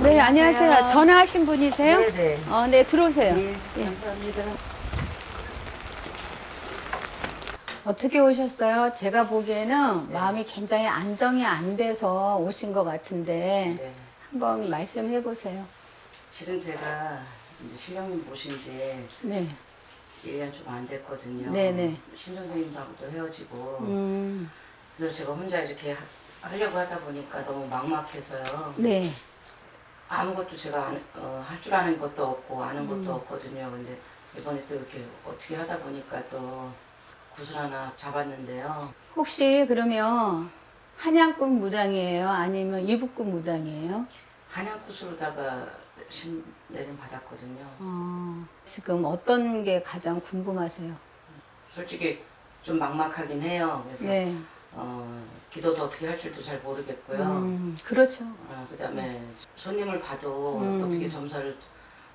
네, 안녕하세요. 전화하신 분이세요? 네네. 어, 네, 들어오세요. 네, 예. 감사합니다. 어떻게 오셨어요? 제가 보기에는 마음이 굉장히 안정이 안 돼서 오신 것 같은데 네. 한번 말씀해 보세요. 실은 제가 이제 신영님 보신 지 네. 1년 좀 안 됐거든요. 네네. 신 선생님하고도 헤어지고. 음, 그래서 제가 혼자 이렇게 하- 하려고 하다 보니까 너무 막막해서요. 네. 아무것도 제가 어, 할 줄 아는 것도 없고 아는 것도 음. 없거든요. 근데 이번에 또 이렇게 어떻게 하다 보니까 또 구슬 하나 잡았는데요. 혹시 그러면 한양꾼 무당이에요? 아니면 이북꾼 무당이에요? 한양 구슬로다가 신내림 받았거든요. 어, 지금 어떤 게 가장 궁금하세요? 솔직히 좀 막막하긴 해요. 그래서 네. 어, 기도도 어떻게 할 줄도 잘 모르겠고요. 음, 그렇죠. 어, 그다음에 손님을 봐도 음. 어떻게 점사를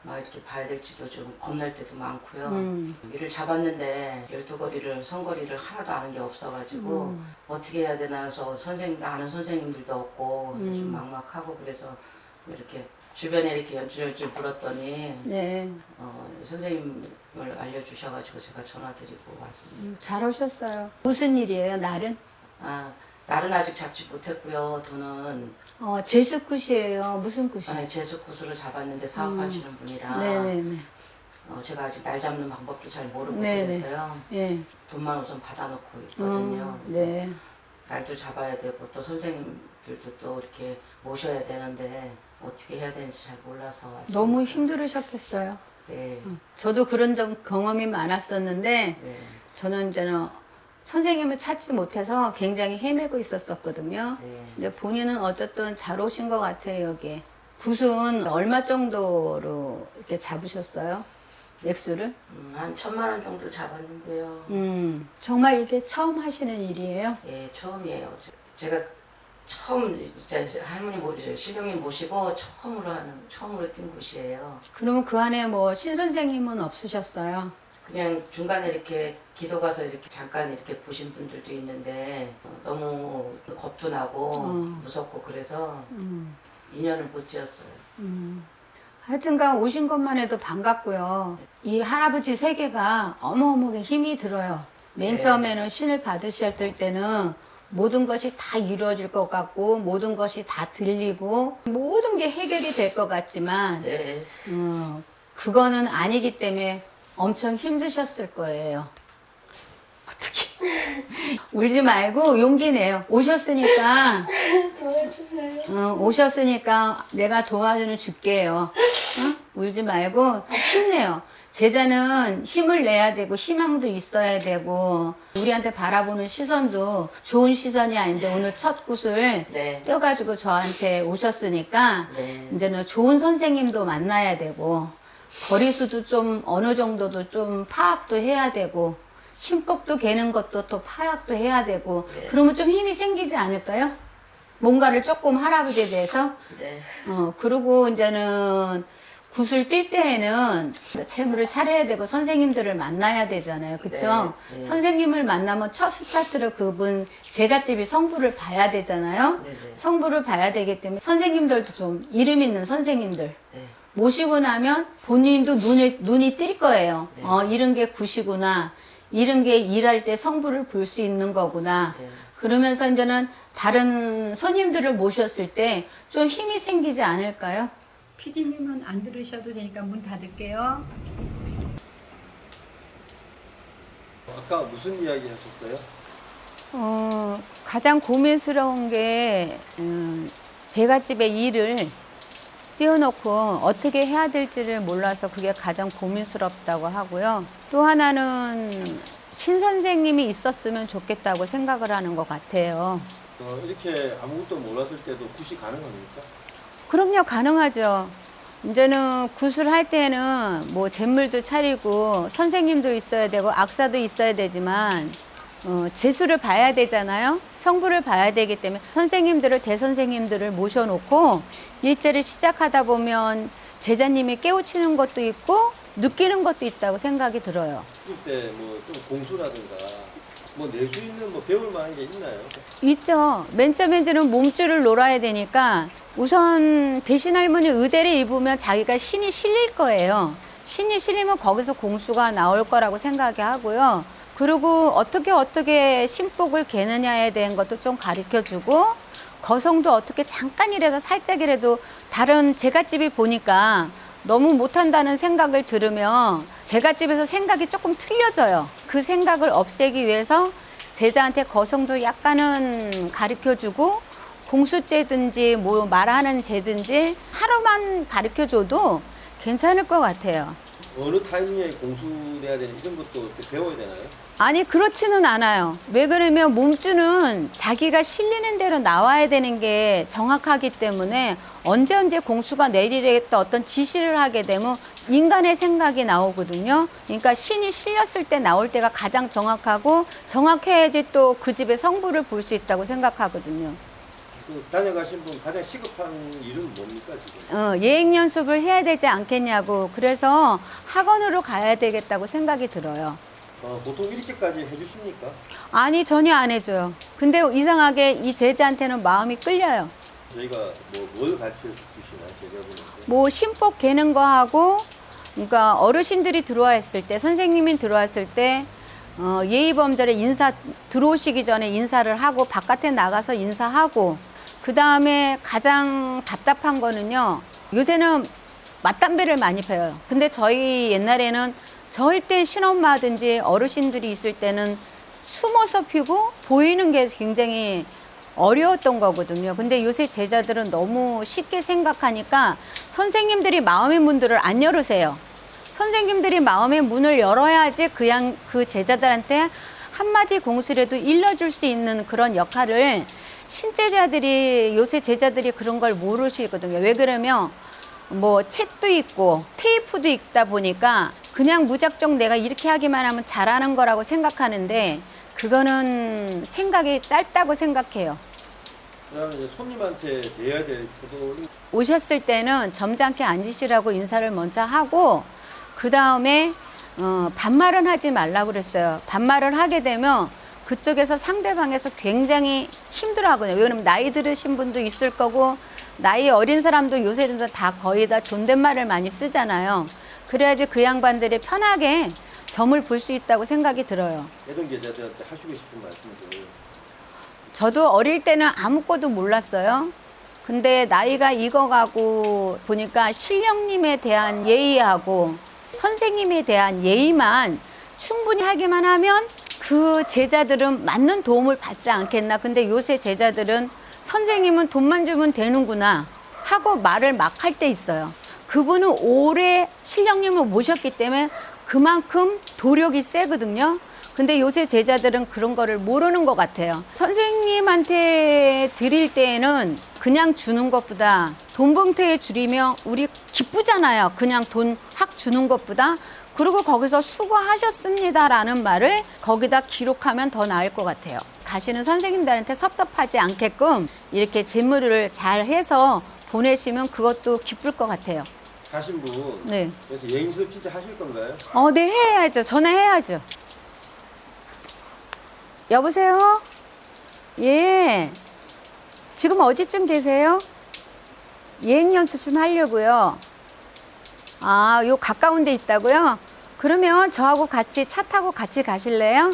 막 이렇게 봐야 될지도 좀 겁날 때도 많고요. 음. 일을 잡았는데 열두 거리를 선거리를 하나도 아는 게 없어가지고 음. 어떻게 해야 되나 해서 선생님 아는 선생님들도 없고 좀 음. 막막하고 그래서 이렇게 주변에 이렇게 연주연주 불었더니 네. 어, 선생님을 알려주셔가지고 제가 전화드리고 왔습니다. 음, 잘 오셨어요. 무슨 일이에요, 날은? 아 날은 아직 잡지 못했고요. 돈은 어, 제수 굿이에요. 무슨 굿이에요? 아니, 제수굿으로 잡았는데 사업하시는 분이라 음. 네네네. 어, 제가 아직 날 잡는 방법도 잘 모르고 네네. 그래서요. 예. 돈만 우선 받아놓고 있거든요. 음, 그래서 네. 날도 잡아야 되고 또 선생님들도 또 이렇게 모셔야 되는데 어떻게 해야 되는지 잘 몰라서 왔습니다. 너무 힘들으셨겠어요. 네. 저도 그런 점 경험이 많았었는데 네. 저는 이제는 선생님을 찾지 못해서 굉장히 헤매고 있었었거든요. 네. 근데 본인은 어쨌든 잘 오신 것 같아요, 여기. 굿은 얼마 정도로 이렇게 잡으셨어요? 액수를? 음, 한 천만 원 정도 잡았는데요. 음, 정말 이게 처음 하시는 일이에요? 예, 처음이에요. 제- 제가 처음 진짜 할머니 모시고 신령님 모시고 처음으로 하는 처음으로 뛴 곳이에요. 그러면 그 안에 뭐 신선생님은 없으셨어요? 그냥 중간에 이렇게 기도 가서 이렇게 잠깐 이렇게 보신 분들도 있는데 어, 너무 겁도 나고 어. 무섭고 그래서 음, 인연을 못 지었어요. 음. 하여튼간 오신 것만 해도 반갑고요. 이 할아버지 세계가 어마어마하게 힘이 들어요. 맨 네. 처음에는 신을 받으실 때는 모든 것이 다 이루어질 것 같고 모든 것이 다 들리고 모든 게 해결이 될 것 같지만 네. 어, 그거는 아니기 때문에 엄청 힘드셨을 거예요. 어떻게 울지 말고 용기 내요. 오셨으니까 도와주세요. 어, 오셨으니까 내가 도와주는 줄게요. 어? 울지 말고 힘내요. 제자는 힘을 내야 되고 희망도 있어야 되고 우리한테 바라보는 시선도 좋은 시선이 아닌데 오늘 첫 굿을 네. 떼어가지고 저한테 오셨으니까 네. 이제는 좋은 선생님도 만나야 되고 거리수도 좀 어느 정도도 좀 파악도 해야 되고 심법도 개는 것도 또 파악도 해야 되고 네. 그러면 좀 힘이 생기지 않을까요? 뭔가를 조금 할아버지에 대해서 네. 어 그리고 이제는 굿을 뛸 때에는 채무를 차려야 되고 선생님들을 만나야 되잖아요. 그쵸? 네, 네. 선생님을 만나면 첫 스타트로 그분 제갓집이 성부를 봐야 되잖아요. 네, 네. 성부를 봐야 되기 때문에 선생님들도 좀 이름 있는 선생님들 네. 모시고 나면 본인도 눈에, 눈이 뜰 거예요. 네. 어, 이런 게 굿이구나. 이런 게 일할 때 성부를 볼 수 있는 거구나. 네. 그러면서 이제는 다른 손님들을 모셨을 때 좀 힘이 생기지 않을까요? 피디님은 안 들으셔도 되니까 문 닫을게요. 아까 무슨 이야기 하셨어요? 어, 가장 고민스러운 게, 음, 제가 집에 일을 띄워놓고 어떻게 해야 될지를 몰라서 그게 가장 고민스럽다고 하고요. 또 하나는 신 선생님이 있었으면 좋겠다고 생각을 하는 것 같아요. 어, 이렇게 아무것도 몰랐을 때도 굿이 가능합니까? 그럼요, 가능하죠. 이제는 구슬 할 때는 뭐 잿물도 차리고 선생님도 있어야 되고 악사도 있어야 되지만 어, 재수를 봐야 되잖아요. 성부를 봐야 되기 때문에 선생님들을 대선생님들을 모셔놓고 일제를 시작하다 보면 제자님이 깨우치는 것도 있고 느끼는 것도 있다고 생각이 들어요. 그때 뭐 좀 공수라든가 뭐낼수 있는 뭐 배울 만한 게 있나요? 있죠. 맨 처음에는 몸줄을 놀아야 되니까 우선 대신 할머니 의대를 입으면 자기가 신이 실릴 거예요. 신이 실리면 거기서 공수가 나올 거라고 생각이 하고요. 그리고 어떻게 어떻게 신복을 개느냐에 대한 것도 좀 가르쳐 주고 거성도 어떻게 잠깐이라도 살짝이라도 다른 제갓집이 보니까 너무 못한다는 생각을 들으면 제갓집에서 생각이 조금 틀려져요. 그 생각을 없애기 위해서 제자한테 거성도 약간은 가르쳐 주고 공수죄든지 뭐 말하는 죄든지 하루만 가르쳐 줘도 괜찮을 것 같아요. 어느 타이밍에 공수해야 되는 이런 것도 배워야 되나요? 아니 그렇지는 않아요. 왜 그러면 몸주는 자기가 실리는 대로 나와야 되는 게 정확하기 때문에 언제 언제 공수가 내리겠다 어떤 지시를 하게 되면 인간의 생각이 나오거든요. 그러니까 신이 실렸을 때 나올 때가 가장 정확하고 정확해야지 또 그 집의 성부를 볼 수 있다고 생각하거든요. 그 다녀가신 분 가장 시급한 일은 뭡니까 지금? 어, 예행 연습을 해야 되지 않겠냐고 그래서 학원으로 가야 되겠다고 생각이 들어요. 어, 보통 이렇게까지 해주십니까? 아니 전혀 안 해줘요. 근데 이상하게 이 제자한테는 마음이 끌려요. 저희가 뭐 뭘 가르쳐 주시나 제자분한테? 뭐 신복 개는 거 하고 그러니까 어르신들이 들어왔을 때 선생님이 들어왔을 때 어, 예의 범절에 인사 들어오시기 전에 인사를 하고 바깥에 나가서 인사하고 그 다음에 가장 답답한 거는요 요새는 맞담배를 많이 펴요 근데 저희 옛날에는 절대 신엄마든지 어르신들이 있을 때는 숨어서 피고 보이는 게 굉장히 어려웠던 거거든요. 근데 요새 제자들은 너무 쉽게 생각하니까 선생님들이 마음의 문들을 안 열으세요. 선생님들이 마음의 문을 열어야지 그냥 그 제자들한테 한마디 공수라도 일러줄 수 있는 그런 역할을 신제자들이 요새 제자들이 그런 걸 모르시거든요. 왜 그러면 뭐 책도 있고 테이프도 있다 보니까 그냥 무작정 내가 이렇게 하기만 하면 잘하는 거라고 생각하는데 그거는 생각이 짧다고 생각해요. 그다음에 이제 손님한테 대해야 될 태도는 오셨을 때는 점잖게 앉으시라고 인사를 먼저 하고 그 다음에 어, 반말은 하지 말라고 그랬어요. 반말을 하게 되면 그쪽에서 상대방에서 굉장히 힘들어하거든요. 왜냐면 나이 들으신 분도 있을 거고 나이 어린 사람도 요새는 다 거의 다 존댓말을 많이 쓰잖아요. 그래야지 그 양반들이 편하게 점을 볼 수 있다고 생각이 들어요. 애동 제자들한테 하시고 싶은 말씀들 저도 어릴 때는 아무것도 몰랐어요. 근데 나이가 익어가고 보니까 신령님에 대한 예의하고 선생님에 대한 예의만 충분히 하기만 하면 그 제자들은 맞는 도움을 받지 않겠나. 근데 요새 제자들은 선생님은 돈만 주면 되는구나 하고 말을 막 할 때 있어요. 그분은 오래 신령님을 모셨기 때문에 그만큼 도력이 세거든요. 근데 요새 제자들은 그런 거를 모르는 것 같아요. 선생님한테 드릴 때에는 그냥 주는 것보다 돈 봉투에 줄이면 우리 기쁘잖아요. 그냥 돈 확 주는 것보다. 그리고 거기서 수고하셨습니다라는 말을 거기다 기록하면 더 나을 것 같아요. 가시는 선생님들한테 섭섭하지 않게끔 이렇게 재물을 잘 해서 보내시면 그것도 기쁠 것 같아요. 가신 분 네. 그래서 예행 수업 진짜 하실 건가요? 어, 네, 해야죠. 전화해야죠. 여보세요? 예. 지금 어디쯤 계세요? 예행 연수 좀 하려고요. 아, 요 가까운 데 있다고요? 그러면 저하고 같이 차 타고 같이 가실래요?